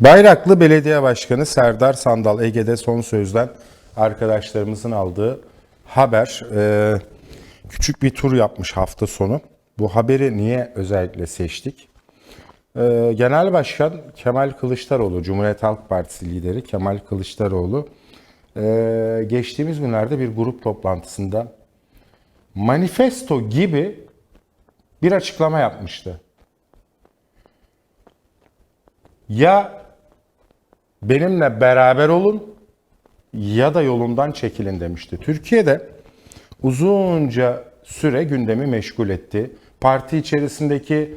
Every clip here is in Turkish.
Bayraklı Belediye Başkanı Serdar Sandal Ege'de son sözden arkadaşlarımızın aldığı haber. Ee, küçük bir tur yapmış hafta sonu. Bu haberi niye özellikle seçtik? Ee, Genel Başkan Kemal Kılıçdaroğlu, Cumhuriyet Halk Partisi lideri Kemal Kılıçdaroğlu ee, geçtiğimiz günlerde bir grup toplantısında manifesto gibi bir açıklama yapmıştı. Ya benimle beraber olun ya da yolundan çekilin demişti. Türkiye'de uzunca süre gündemi meşgul etti. Parti içerisindeki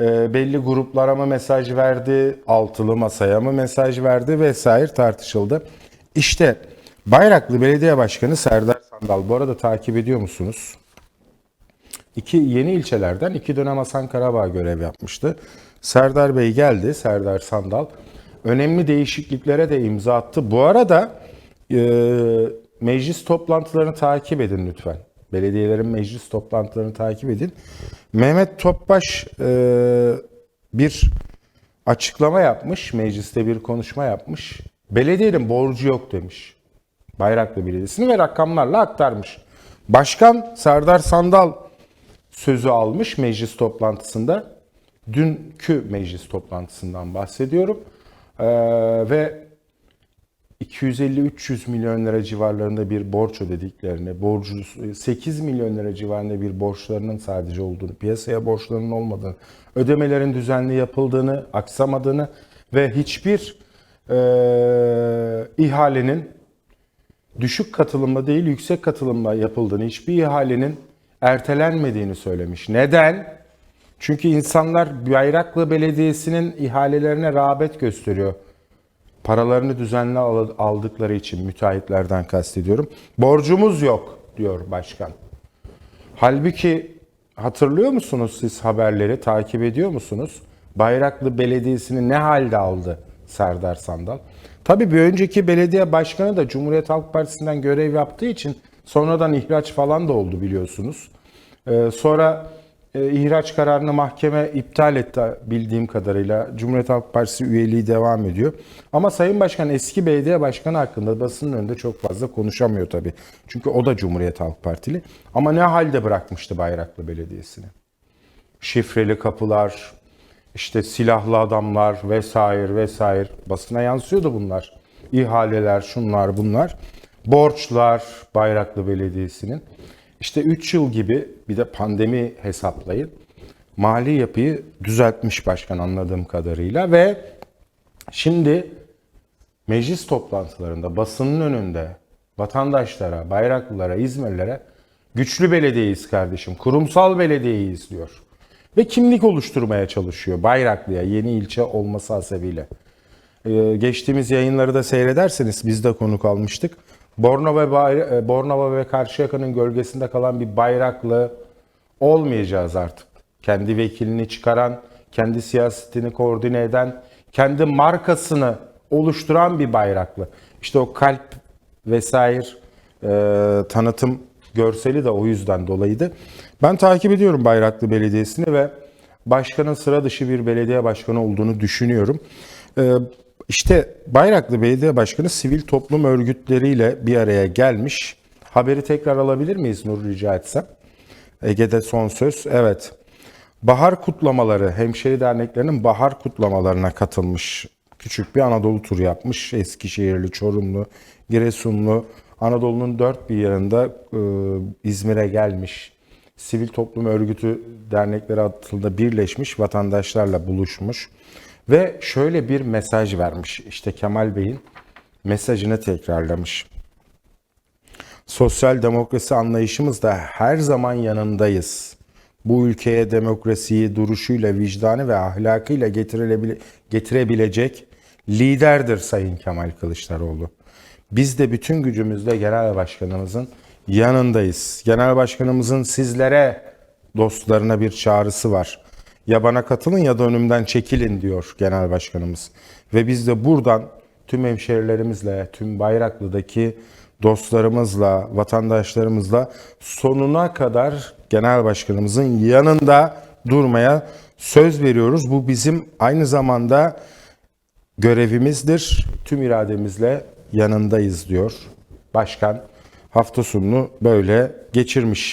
e, belli gruplara mı mesaj verdi, altılı masaya mı mesaj verdi vesaire tartışıldı. İşte Bayraklı Belediye Başkanı Serdar Sandal. Bu arada takip ediyor musunuz? İki yeni ilçelerden iki dönem Hasan Karabağ görev yapmıştı. Serdar Bey geldi, Serdar Sandal. Önemli değişikliklere de imza attı. Bu arada e, meclis toplantılarını takip edin lütfen. Belediyelerin meclis toplantılarını takip edin. Mehmet Topbaş e, bir açıklama yapmış, mecliste bir konuşma yapmış. Belediyenin borcu yok demiş. Bayraklı Belediyesi'ni ve rakamlarla aktarmış. Başkan Serdar Sandal sözü almış meclis toplantısında. Dünkü meclis toplantısından bahsediyorum. Ee, ve 250-300 milyon lira civarlarında bir borç ödediklerini, borcu 8 milyon lira civarında bir borçlarının sadece olduğunu, piyasaya borçlarının olmadığını, ödemelerin düzenli yapıldığını, aksamadığını ve hiçbir e, ihalenin düşük katılımla değil yüksek katılımla yapıldığını, hiçbir ihalenin ertelenmediğini söylemiş. Neden? Çünkü insanlar Bayraklı Belediyesi'nin ihalelerine rağbet gösteriyor. Paralarını düzenli al- aldıkları için müteahhitlerden kastediyorum. Borcumuz yok diyor başkan. Halbuki hatırlıyor musunuz siz haberleri takip ediyor musunuz? Bayraklı Belediyesi'ni ne halde aldı Serdar Sandal? Tabii bir önceki belediye başkanı da Cumhuriyet Halk Partisi'nden görev yaptığı için sonradan ihraç falan da oldu biliyorsunuz. Ee, sonra e, ihraç kararını mahkeme iptal etti bildiğim kadarıyla. Cumhuriyet Halk Partisi üyeliği devam ediyor. Ama Sayın Başkan eski belediye başkanı hakkında basının önünde çok fazla konuşamıyor tabii. Çünkü o da Cumhuriyet Halk Partili. Ama ne halde bırakmıştı Bayraklı Belediyesi'ni? Şifreli kapılar, işte silahlı adamlar vesaire vesaire basına yansıyordu bunlar. İhaleler, şunlar bunlar. Borçlar Bayraklı Belediyesi'nin. İşte 3 yıl gibi bir de pandemi hesaplayın. Mali yapıyı düzeltmiş başkan anladığım kadarıyla ve şimdi meclis toplantılarında basının önünde vatandaşlara, bayraklılara, İzmirlilere güçlü belediyeyiz kardeşim, kurumsal belediyeyiz diyor. Ve kimlik oluşturmaya çalışıyor Bayraklı'ya yeni ilçe olması hasebiyle. Ee, geçtiğimiz yayınları da seyrederseniz biz de konuk almıştık. Bornova ve, Bay- e, Bornova ve Karşıyaka'nın gölgesinde kalan bir bayraklı olmayacağız artık. Kendi vekilini çıkaran, kendi siyasetini koordine eden, kendi markasını oluşturan bir bayraklı. İşte o kalp vesaire e, tanıtım görseli de o yüzden dolayıydı. Ben takip ediyorum Bayraklı Belediyesi'ni ve başkanın sıra dışı bir belediye başkanı olduğunu düşünüyorum. Ee, işte Bayraklı Belediye Başkanı sivil toplum örgütleriyle bir araya gelmiş. Haberi tekrar alabilir miyiz Nur rica etsem? Ege'de son söz. Evet. Bahar kutlamaları, hemşeri derneklerinin bahar kutlamalarına katılmış. Küçük bir Anadolu turu yapmış. Eskişehirli, Çorumlu, Giresunlu, Anadolu'nun dört bir yanında e, İzmir'e gelmiş. Sivil toplum örgütü dernekleri altında birleşmiş, vatandaşlarla buluşmuş. Ve şöyle bir mesaj vermiş. İşte Kemal Bey'in mesajını tekrarlamış. Sosyal demokrasi anlayışımızda her zaman yanındayız. Bu ülkeye demokrasiyi duruşuyla, vicdanı ve ahlakıyla getirebile- getirebilecek liderdir Sayın Kemal Kılıçdaroğlu. Biz de bütün gücümüzle Genel Başkanımızın yanındayız. Genel Başkanımızın sizlere, dostlarına bir çağrısı var. Ya bana katılın ya da önümden çekilin diyor Genel Başkanımız. Ve biz de buradan tüm hemşerilerimizle, tüm Bayraklı'daki dostlarımızla, vatandaşlarımızla sonuna kadar Genel Başkanımızın yanında durmaya söz veriyoruz. Bu bizim aynı zamanda görevimizdir. Tüm irademizle yanındayız diyor başkan. Hafta sonunu böyle geçirmiş.